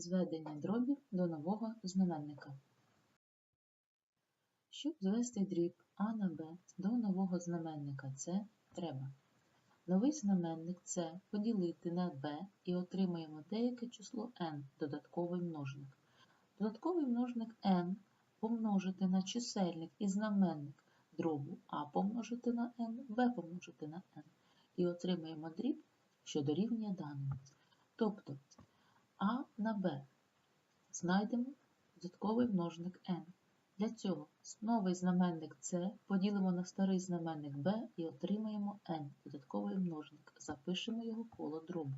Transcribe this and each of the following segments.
Зведення дробів до нового знаменника. Щоб звести дріб А на Б до нового знаменника С, треба новий знаменник С поділити на Б і отримаємо деяке число n, додатковий множник. Додатковий множник n помножити на чисельник і знаменник дробу А помножити на n, Б помножити на n. І отримаємо дріб, що дорівнює даному. Тобто а на Б. Знайдемо додатковий множник n. Для цього новий знаменник С поділимо на старий знаменник b і отримаємо n, додатковий множник. Запишемо його коло дробу.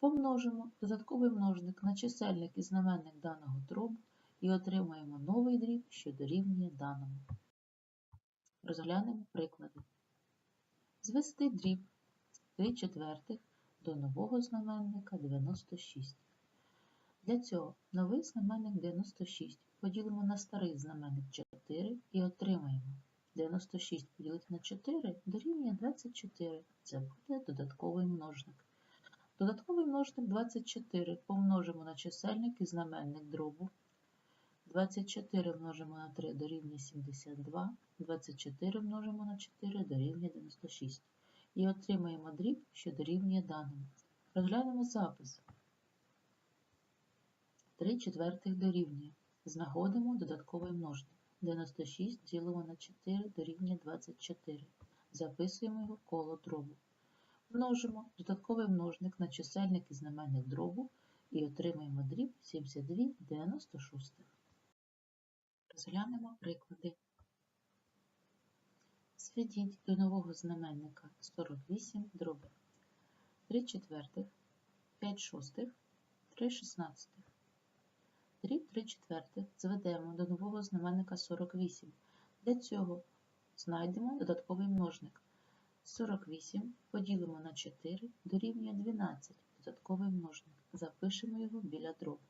Помножимо додатковий множник на чисельник і знаменник даного дробу і отримаємо новий дріб, що дорівнює даному. Розглянемо приклади. Звести дріб 3 четвертих до нового знаменника 96. Для цього новий знаменник 96 поділимо на старий знаменник 4 і отримаємо 96 поділити на 4 дорівнює 24. Це буде додатковий множник. Додатковий множник 24 помножимо на чисельник і знаменник дробу. 24 множимо на 3 дорівнює 72, 24 множимо на 4 дорівнює 96 і отримаємо дріб, що дорівнює даному. Розглянемо запис. 3 четвертих дорівнює. Знаходимо додатковий множник. 96 ділимо на 4 дорівнює 24. Записуємо його коло дробу. Множимо додатковий множник на чисельник і знаменник дробу і отримаємо дріб 72 96. Розглянемо приклади. Зведіть до нового знаменника 48 дробів. 3 четвертих, 5 шостих, 3 шістнадцятих. Дріб 3 четвертих зведемо до нового знаменника 48. Для цього знайдемо додатковий множник. 48 поділимо на 4 дорівнює 12, додатковий множник. Запишемо його біля дробу.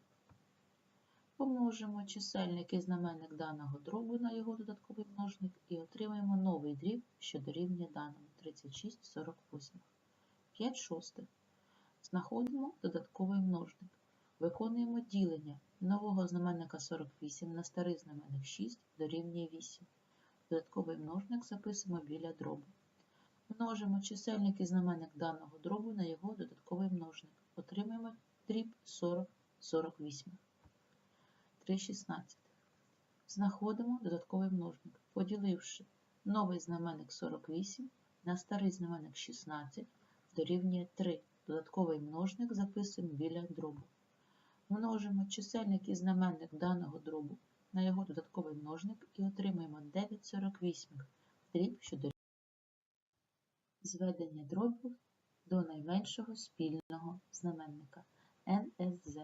Помножимо чисельник і знаменник даного дробу на його додатковий множник і отримаємо новий дріб, що дорівнює даному 36 48. 5 шостих. Знаходимо додатковий множник. Виконуємо ділення нового знаменника 48 на старий знаменник 6 дорівнює 8. Додатковий множник записуємо біля дробу. Множимо чисельник і знаменник даного дробу на його додатковий множник. Отримаємо дріб 40 48. 3,16. Знаходимо додатковий множник, поділивши новий знаменник 48 на старий знаменник 16 дорівнює 3. Додатковий множник записуємо біля дробу. Множимо чисельник і знаменник даного дробу на його додатковий множник і отримаємо 9,48 дріб, що дорівнює зведення дробів до найменшого спільного знаменника НСЗ.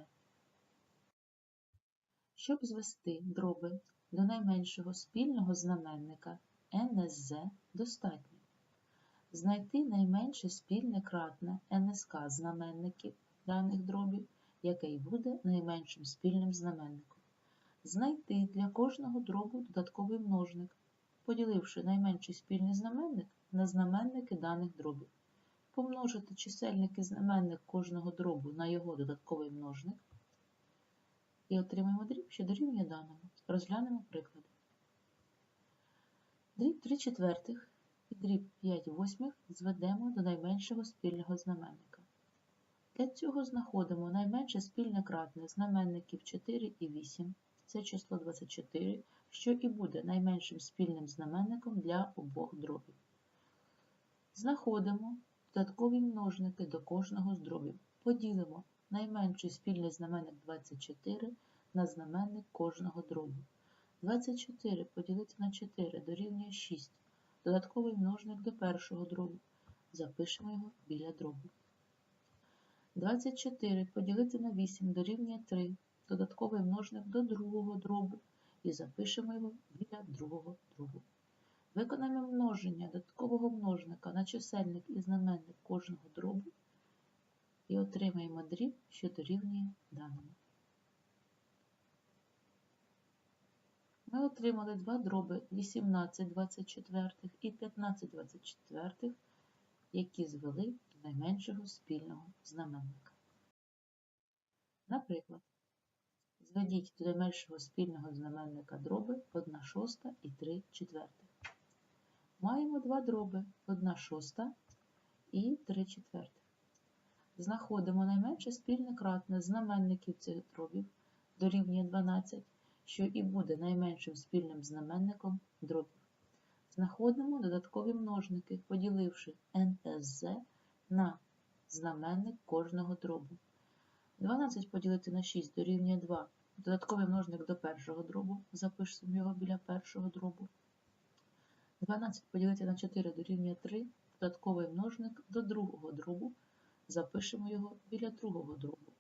Щоб звести дроби до найменшого спільного знаменника НСЗ достатньо знайти найменше спільне кратне НСК знаменників даних дробів, яке й буде найменшим спільним знаменником. Знайти для кожного дробу додатковий множник, поділивши найменший спільний знаменник на знаменники даних дробів. Помножити чисельник і знаменник кожного дробу на його додатковий множник і отримаємо дріб, що дорівнює даному. Розглянемо приклади. Дріб 3 четвертих і дріб 5 восьмих зведемо до найменшого спільного знаменника. Для цього знаходимо найменше спільне кратне знаменників 4 і 8, це число 24, що і буде найменшим спільним знаменником для обох дробів. Знаходимо додаткові множники до кожного з дробів. Поділимо найменший спільний знаменник 24 на знаменник кожного дробу. 24 поділити на 4 дорівнює 6. Додатковий множник до першого дробу. Запишемо його біля дробу. 24 поділити на 8 дорівнює 3. Додатковий множник до другого дробу. І запишемо його біля другого дробу. Виконаємо множення додаткового множника на чисельник і знаменник кожного дробу і отримаємо дріб, що дорівнює даному. Ми отримали два дроби 18 24 і 15 24, які звели до найменшого спільного знаменника. Наприклад, зведіть до найменшого спільного знаменника дроби 1 шоста і 3 четвертих. Маємо два дроби 1 шоста і 3 четвертих. Знаходимо найменше спільне кратне знаменників цих дробів дорівнює 12, що і буде найменшим спільним знаменником дробів. Знаходимо додаткові множники, поділивши НСЗ на знаменник кожного дробу. 12 поділити на 6 дорівнює 2. Додатковий множник до першого дробу, запишемо його біля першого дробу. 12 поділити на 4 дорівнює 3. Додатковий множник до другого дробу, запишемо його біля другого дробу.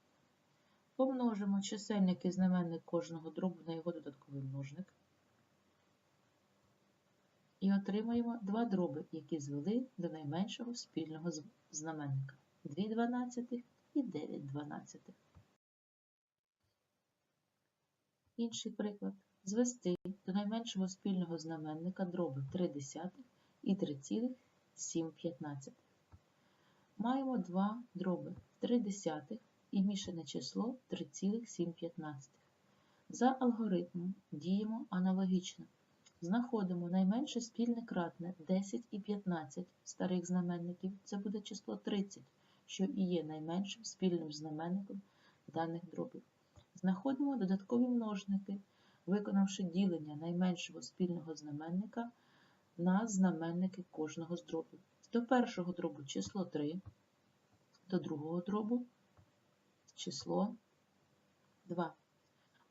Помножимо чисельник і знаменник кожного дробу на його додатковий множник. І отримаємо два дроби, які звели до найменшого спільного знаменника. 2 дванадцятих і 9 дванадцятих. Інший приклад. Звести до найменшого спільного знаменника дроби 3 десятих і 3,7 п'ятнадцятих. Маємо два дроби 3 десятих і мішане число 3,7. За алгоритмом діємо аналогічно. Знаходимо найменше спільне кратне 10 і 15 старих знаменників, це буде число 30, що і є найменшим спільним знаменником даних дробів. Знаходимо додаткові множники, виконавши ділення найменшого спільного знаменника на знаменники кожного з дробів. До першого дробу число 3, до другого дробу число 2.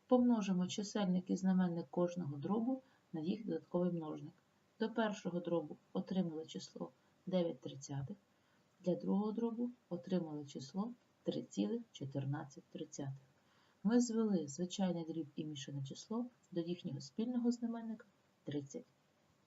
Помножимо чисельник і знаменник кожного дробу на їх додатковий множник. До першого дробу отримали число 9 тридцятих, для другого дробу отримали число 3,14. Ми звели звичайний дріб і мішане число до їхнього спільного знаменника 30.